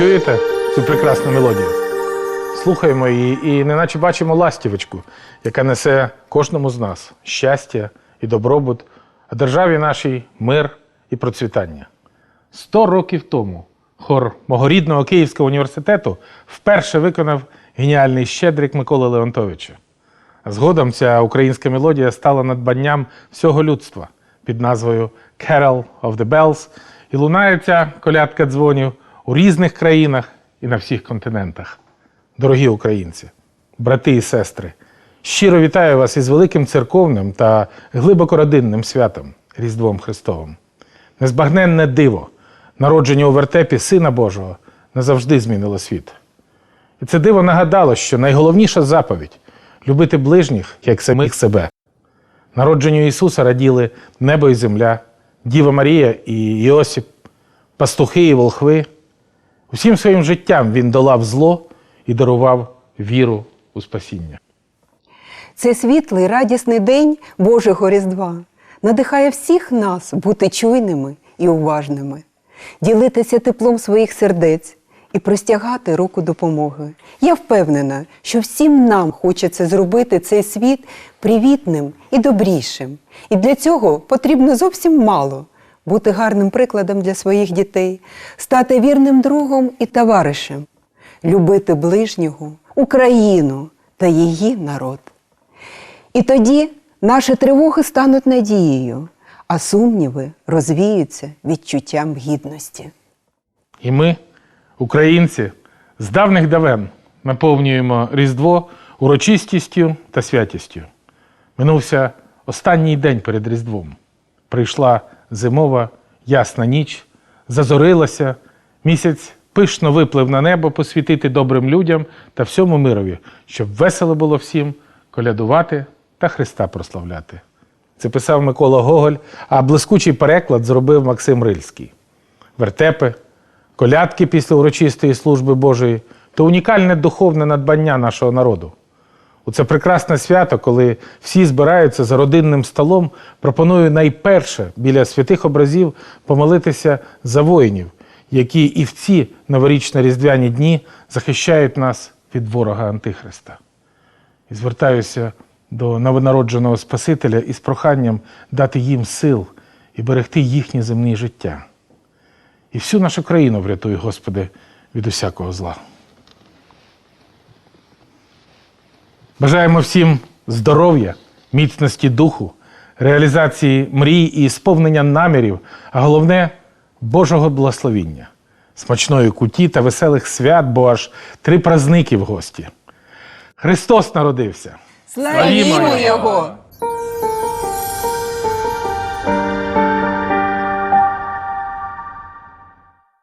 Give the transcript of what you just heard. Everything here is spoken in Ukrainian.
Чуєте цю прекрасну мелодію? Слухаємо її і неначе бачимо ластівочку, яка несе кожному з нас щастя і добробут, а державі нашій мир і процвітання. Сто років тому хор мого рідного Київського університету вперше виконав геніальний щедрик Миколи Леонтовича. А згодом ця українська мелодія стала надбанням всього людства під назвою Carol of the Bells, і лунає ця колядка дзвонів у різних країнах і на всіх континентах. Дорогі українці, брати і сестри, щиро вітаю вас із великим церковним та глибоко родинним святом Різдвом Христовим. Незбагненне диво, народження у вертепі Сина Божого назавжди змінило світ. І це диво нагадало, що найголовніша заповідь любити ближніх як самих себе. Народженню Ісуса раділи небо і земля, Діва Марія і Іосип, пастухи і волхви. Усім своїм життям він долав зло і дарував віру у спасіння. Цей світлий радісний день Божого Різдва надихає всіх нас бути чуйними і уважними, ділитися теплом своїх сердець і простягати руку допомоги. Я впевнена, що всім нам хочеться зробити цей світ привітним і добрішим. І для цього потрібно зовсім мало бути гарним прикладом для своїх дітей, стати вірним другом і товаришем, любити ближнього, Україну та її народ. І тоді наші тривоги стануть надією, а сумніви розвіються відчуттям гідності. І ми, українці, з давних давен наповнюємо Різдво урочистістю та святістю. Минувся останній день перед Різдвом. Прийшла зимова ясна ніч, зазорилася, місяць пишно виплив на небо посвітити добрим людям та всьому мирові, щоб весело було всім колядувати та Христа прославляти. Це писав Микола Гоголь, а блискучий переклад зробив Максим Рильський. Вертепи, колядки після урочистої служби Божої то унікальне духовне надбання нашого народу. Це прекрасне свято, коли всі збираються за родинним столом, пропоную найперше біля святих образів помолитися за воїнів, які і в ці новорічно-різдвяні дні захищають нас від ворога Антихриста. І звертаюся до новонародженого Спасителя із проханням дати їм сил і берегти їхнє земне життя. І всю нашу країну врятуй, Господи, від усякого зла. Бажаємо всім здоров'я, міцності духу, реалізації мрій і сповнення намірів, а головне Божого благословіння, смачної куті та веселих свят, бо аж три празники в гості. Христос народився! Славімо Його!